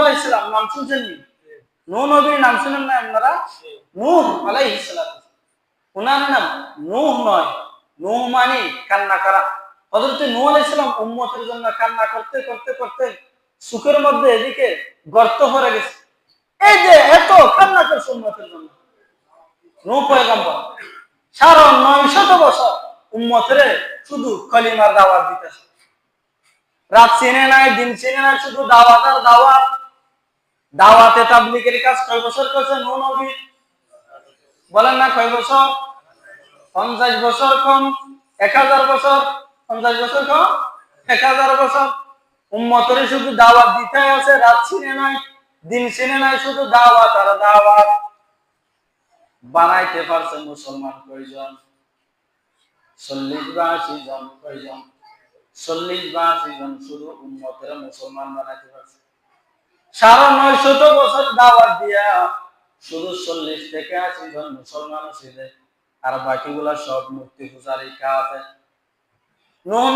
আলাইহিস সালাম নাম শুনছেন নি? নবীর নাম শুনেন না আপনারা? নূহ আলাইহিস সালাম ওনার নাম নূহ নয়। নূহ মানে কান্না করা। নূহ আলাইহিস সালাম উম্মতের জন্য কান্না করতে করতে করতে সুখের মধ্যে এদিকে গর্ত ভরে গেছে। এই যে এত কান্না করছে উম্মতের জন্য। নূহ পয়গম্বর সারা নয় শত বছর উম্মতের শুধু কলিমার দাওয়াত দিতেছে। রাত চিনে নাই, দিন চিনে নাই, শুধু দাওয়াত আর দাওয়াত। দাওয়াতে তাবলিগের কাজ কয় বছর করছে? নূহ নবী। বলেন না কয় বছর? পঞ্চাশ বছর কম, এক হাজার বছর। পঞ্চাশ বছর কম, এক হাজার বছর। উম্মতরে শুধু দাওয়াত দিতে আছে, রাত চিনে নাই, দিন চিনে নাই, শুধু দাওয়াত আর দাওয়াত। বানাইতে পারছে মুসলমান কয়জন? চল্লিশ বা আশি জন কয়জন? চল্লিশ বা আশি জন শুধু উম্মতের মুসলমান বানাইতে পারছে। সারা নয় শত বছর দাওয়াত দিয়া শুধু চল্লিশ থেকে আশি জন মুসলমান ছিল। আর বাকিগুলা সব মূর্তি পূজারি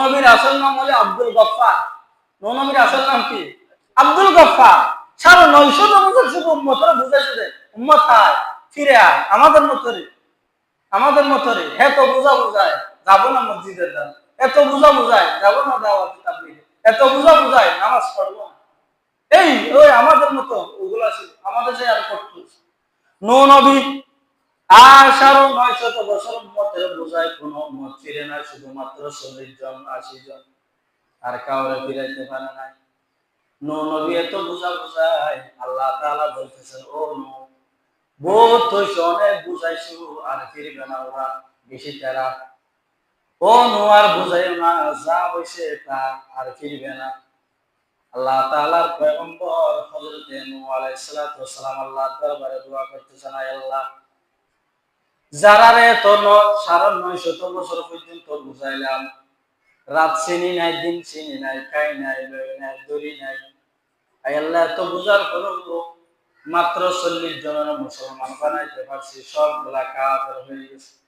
নবীর আসল নাম হলে আব্দুল গফফার। নবীর আসল নাম কি? আব্দুল গফফার। সারা নয় শত বছর শুধু উম্মতরা বুঝাইছে যে, উম্মত ফিরে আয়, আমাদের মতরে আমাদের মতরে এত বোঝা বুঝায়, যাব না মসজিদের দ্বারা এত বোঝা যাব না দাওয়াত এত বোঝা বুঝায়, নামাজ পড়ব না। এই, ওই আমাদের মতো, ওগুলা ছিল আমাদের যে আর করতো নো নবী নয় শত বছর মধ্যে বোঝায় কোন মত। ফিরে শুধুমাত্র চল্লিশ জন আশি জন। আর কাউরে ফিরাইতে পারে নাই। নবী এত বোঝা বুঝায়, আল্লাহ বলতেছেন, ও নো বহুত হইছে অনেক বুঝাইছো আর ফিরবে না ওরা বেশি তেরা। ও নো আর বুঝাইও না, যা হইছে তা, আর ফিরবে না। আল্লাহ তাআলার পয়গম্বর হযরত নূহ আলাইহিস সালাতু ওয়াসসালাম আল্লাহর দরবারে দোয়া আল্লাহ। যারা রে তো ন- সারা নয় বছর পর্যন্ত বুঝাইলাম, রাত চিনি নাই, দিন চিনি নাই খাই নাই নাই, দড়ি নাই। আল্লাহ, এত বুঝার মাত্র চল্লিশ জনের মুসলমান বানাইতে পারছি সব সবগুলা কাফের হয়ে গেছে।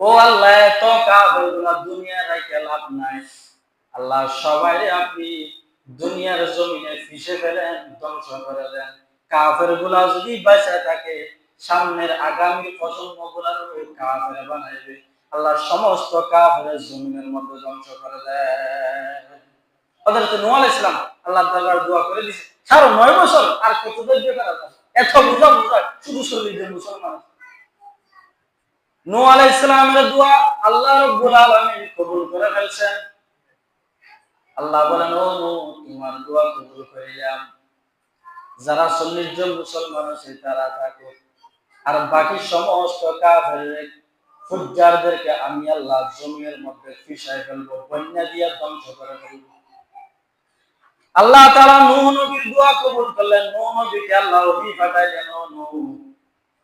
ও আল্লাহ, এত কাফেরগুলা দুনিয়া রাইকে লাভ নাই। আল্লাহ সবাই আপনি দুনিয়ার জমিনে ফিসে ফেলেন, ধ্বংস করে দেন। কাফেরগুলা যদি বাঁচা থাকে, সামনের আগামী প্রজন্মগুলার কাফের বানাইবে। আল্লাহ সমস্ত কাফের জমিনের মধ্যে ধ্বংস করে দেন। আল্লাহর দরবারে দোয়া করে নয় বছর, আর কত ধৈর্য এত বুঝা বুঝা, শুধু মুসলমান দোয়া আল্লাহ রাব্বুল আলামিন কবুল করে ফেলছেন। আল্লাহ বলেন, ও নূহ তোমার দোয়া কবুল করিলাম যারা চল্লিশ জন মুসলমান আছে, তারা থাকো আর বাকি সমস্ত কাফের ফুজ্জারদেরকে আমি আল্লাহ জমির মধ্যে ফিসাই ফেলব, বন্যা দিয়ে ধ্বংস করে ফেলব। আল্লাহ তাআলা নূহ নবীর দোয়া কবুল করলেন। নূহ নবীকে আল্লাহ ওহী পাঠাইলেন নূহ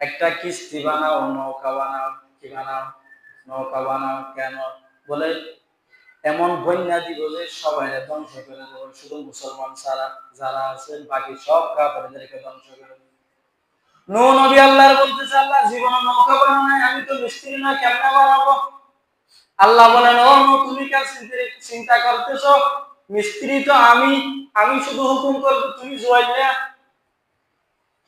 একটা কিস্তি বানাও, নৌকা বানাও। কি বানাও? নৌকা বানাও কেন? বলে এমন বন্যা দিব যে সবাই ধ্বংস করে দেবো। শুধু মুসলমান ছাড়া যারা আছেন, বাকি সব কাপড়দেরকে ধ্বংস করে দেবো। নূহ নবী আল্লাহর বলতেছে, আল্লাহ, জীবনে নৌকা আমি তো মিস্ত্রি না বানাবো? আল্লাহ বলেন, ও তুমি চিন্তা- মিস্ত্রি তো আমি আমি শুধু হুকুম করব, তুমি জোয়াইলে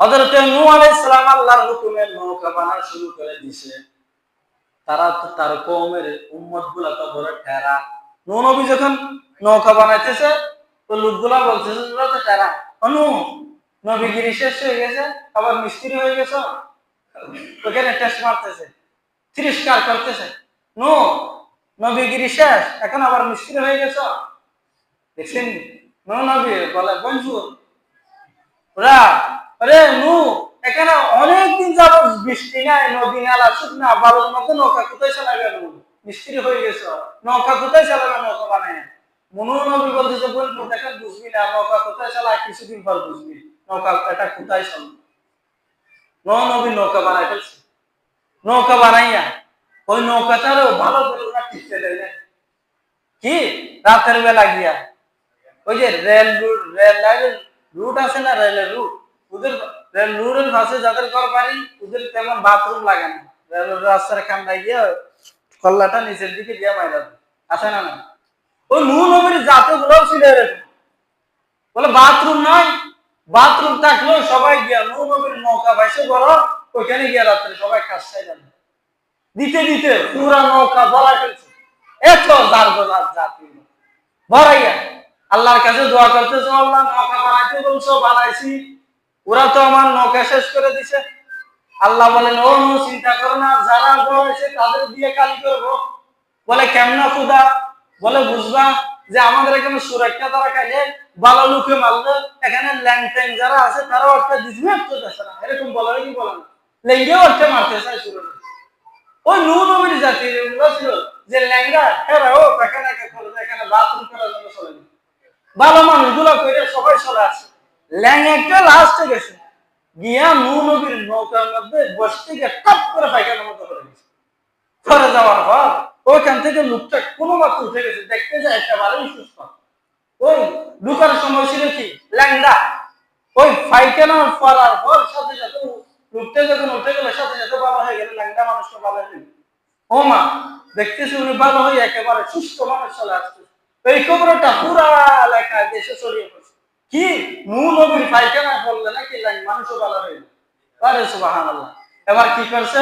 হযরত নূহ আলাইহিস সালাম আল্লাহর হুকুমে নৌকা বানানো শুরু করে দিছে। তারা তার কওমের উম্মতগুলা তো বড় ঠেরা নবী যখন নৌকা বানাইতেছে, তো লোকগুলা বলতেছে তোরা তো অনু শেষ হয়ে গেছে, আবার মিস্ত্রি হয়ে গেছে? ওখানে টেস্ট মারতেছে, তিরস্কার করতেছে, নো, নবীগিরি শেষ, এখন আবার মিস্ত্রি হয়ে গেছে? দেখছেন? নো নবী, বলে, বন্ধু, ওরা, আরে নু, এখানে অনেকদিন যাব বৃষ্টি নাই, নদী নালা শুকনা, বালুর মতো নৌকা কোথায় চালাবে নু মিস্ত্রি হয়ে গেছে। নৌকা কোথায় চালাবে? নৌকা বানায় মনু নবী বলতেছে বলব দেখা বুঝবি না। নৌকা কোথায় চালায়? কিছুদিন পর বুঝবি। নৌকা এটা কোথায় চলবে নবী নৌকা বানাই ফেলছে। নৌকা বানাইয়া, ওই নৌকাটারও ভালো করে ওরা টিকতে দেয় না। কি? রাতের বেলা গিয়া। ওই যে রেল রুট, রেল লাইনের রুট আছে না, রেলের রুট? ওদের রেল রুটের পাশে যাদের ঘর বাড়ি, ওদের তেমন বাথরুম লাগে না। রেল রাস্তার খান্ডায় গিয়ে কল্লাটা নিচের দিকে দিয়ে মাইরা। আছে না না। ওই নূ নবীর জাতগুলোও ছিল বলে বাথরুম নাই। বাথরুম থাকলেও সবাই গিয়া নৌ নবীর নৌকা ভাইসে বড় ওইখানে গিয়া রাত্রে সবাই কাজ চাইলেন দিতে দিতে পুরা নৌকা বলা ফেলছে এত যার যার জাতি। ভরাইয়া আল্লাহর কাছে দোয়া করতেছে, আল্লাহ নৌকা বানাইতে বলছো, বানাইছি। ওরা তো আমার নৌকা শেষ করে দিছে। আল্লাহ বলেন, ও, নো চিন্তা করো না, যারা বলেছে তাদের দিয়ে কালি করব বলে, কেমন খুদা? বলে, বুঝবা যে আমাদের এখানে সুরক্ষা তারা খাইলে ভালো লোকে মারলে এখানে ল্যাং ট্যাং যারা আছে তারাও একটা দিসবে তো দেশে না। এরকম বলা কি বলে না। লেঙ্গেও একটা মারতে চায় সুর ওই নূ নবীর জাতির ছিল, যে ল্যাংরা হেরা, ও, এখানে এখানে বাথরুম করার জন্য চলে ভালো মানুষগুলো করে সবাই চলে আসে। ল্যাং একটা লাস্টে গেছে। গিয়া নূ নৌকার মধ্যে বসতে গিয়ে টপ করে পায়খানার মতো করে গেছে যাওয়ার পর ওইখান থেকে লোকটা কোনো মাত্র উঠে গেছে, দেখতে যায় সুস্থ। ওই ঢুকার সময় ছিল কি? ল্যাংডা। ওই পর সাথে সাথে যখন উঠে গেলে, সাথে সাথে ভালো হয়ে গেলে, ল্যাংডা মানুষটা ভালো হয়ে ও মা, দেখতেছি উনি ভালো হয়ে একেবারে সুস্থ মানুষ চলে আসছে। এই খবরটা পুরা এলাকায় দেশে ছড়িয়ে পড়ছে। কি? নূ নবীর পায়খানা করলে নাকি ল্যাং মানুষও ভালো হয়ে গেল আরে সুবহানাল্লাহ। এবার কি করছে?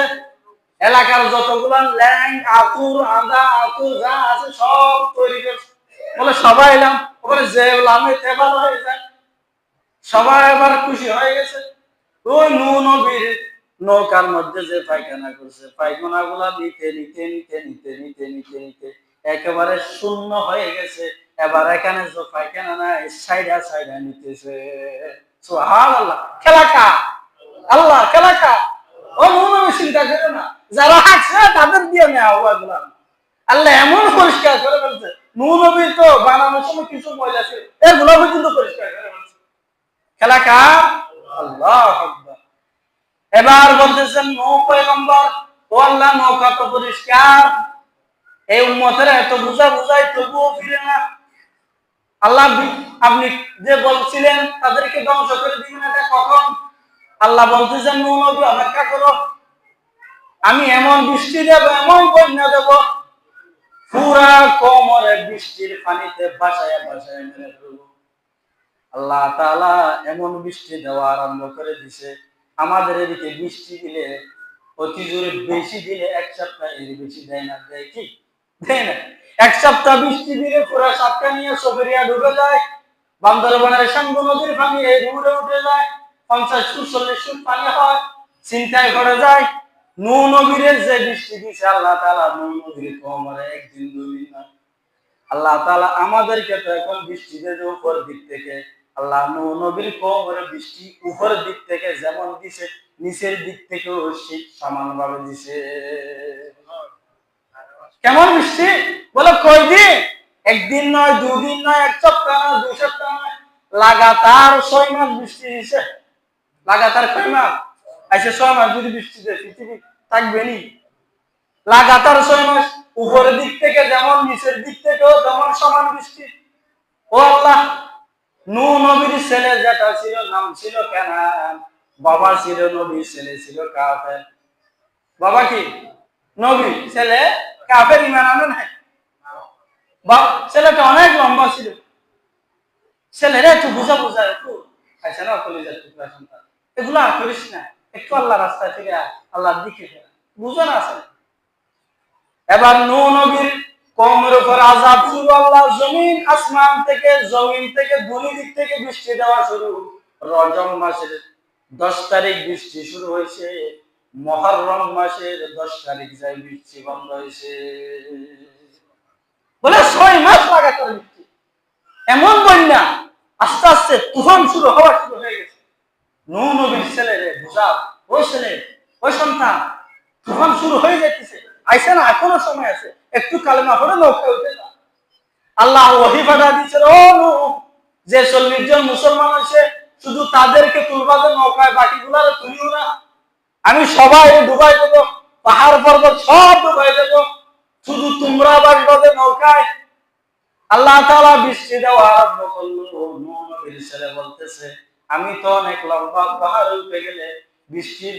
এলাকার যতগুলো ল্যাং আতুর আদা আতুর যা আছে সব তৈরি করছে। বলে, সবাই এলাম। ওখানে যে লামে তেবার হয়ে যায়। সবাই এবার খুশি হয়ে গেছে। ওই নু নবীর নৌকার মধ্যে যে পায়খানা করছে পায়খানা গুলা নিতে নিতে নিতে নিতে নিতে নিতে নিতে, একেবারে শূন্য হয়ে গেছে। এবার এখানে না? সাইডা সাইডা নিতেছে। মনে এমন পরিষ্কার এগুলো পর্যন্ত পরিষ্কার করে ফেলছে। খেলা আল্লাহ। এবার বলতেছেন নৌ পয়গম্বর, ও আল্লাহ, নৌকা তো পরিষ্কার। এই উম্মতের এত বুঝা বুঝাই তবুও ফিরে না। আল্লাহ আপনি যে বলছিলেন তাদেরকে ধ্বংস করে দিবেন, এটা কখন? আল্লাহ বলতেছেন নৌ নবী অপেক্ষা করো? আমি এমন বৃষ্টি দেব, এমন বন্যা দেব, পুরা কোমরে বৃষ্টির পানিতে বাসায় বাসায় মেরে ফেলব। আল্লাহ তাআলা এমন বৃষ্টি দেওয়া আরম্ভ করে দিছে। আমাদের এদিকে বৃষ্টি দিলে, অতি জোরে বেশি দিলে এক সপ্তাহ এর বেশি দেয় না। দেয় কি? দেয় না। এক সপ্তাহ বৃষ্টি দিলে পুরো সাতটা নিয়ে সফরিয়া ডুবে যায়। বান্দরবানের সাঙ্গু নদীর পানি এই রুড়ে উঠে যায়। পঞ্চাশ ফুট, চল্লিশ ফুট পানি হয় চিন্তায় করে যায়। নু নবীরের যে বৃষ্টি দিছে, আল্লাহ নু নবীর কোমরে একদিন না আল্লাহ তাআলা আমাদেরকে তো এখন বৃষ্টি দেবে উপর দিক থেকে, আল্লাহ নূহ নবীর কোমরে বৃষ্টি উপর দিক থেকে যেমন দিছে, নিচের দিক থেকেও শীত সমানভাবে দিছে। কেমন বৃষ্টি? বলে, কয়দিন? একদিন নয়, দুদিন নয়, এক সপ্তাহ নয়, দুই সপ্তাহ নয়। লাগাতার ছয় মাস বৃষ্টি দিছে। লাগাতার ছয় মাস? আইসে ছয় মাস যদি বৃষ্টি দেয়, পৃথিবী থাকবে নি লাগাতার ছয় মাস? উপরের দিক থেকে যেমন, নিচের দিক থেকেও তেমন সমান বৃষ্টি। ও আল্লাহ, নু নবীর ছেলে যেটা ছিল, নাম ছিল কেনান। বাবা ছিল নবী, ছেলে ছিল কাফের। বাবা কি? নবী। ছেলে কাফের, ইমান আনে নাই? বাপ ছেলেটা অনেক লম্বা ছিল। ছেলেরা একটু বুঝা বুঝা একটু খাইছে না টুকরা সন্তান এগুলো আর করিস না, একটু আল্লাহ আল্লাহর দিকে বুঝো না এবার নবীর কমের উপর শুরু আল্লাহ জমিন আসমান থেকে, জমিন থেকে দুই দিক থেকে বৃষ্টি দেওয়া শুরু। রজব মাসের দশ তারিখ বৃষ্টি শুরু হয়েছে, মহরম মাসের দশ তারিখ যাই বৃষ্টি বন্ধ হয়েছে। বলে ছয় মাস লাগাতার বৃষ্টি এমন বন্যা, আস্তে আস্তে তুফান শুরু হওয়া শুরু হয়ে গেছে। নূ নবীর ছেলে রে, বুঝা, ওই ছেলে, ওই সন্তান, তুফান শুরু হয়ে যাইতেছে। আইসে না, এখনও সময় আছে। একটু কালেমা পড়ে নৌকা উঠে যা। আল্লাহ ওহি পাঠা দিচ্ছে ও যে চল্লিশ জন মুসলমান আছে, শুধু তাদেরকে তুলবা যে নৌকায় বাকি গুলার তুলিও না। আমি সবাই ডুবাই দেবো, পাহাড় পর্বত সব ডুবাই দেবো। শুধু তোমরা বাসবাদে নৌকায়। আল্লাহ তাআলা বৃষ্টি দেওয়া আরম্ভ করল নবীর ছেলে বলতেছে, আমি তো অনেক লম্বা পাহাড় উঠে গেলে বৃষ্টির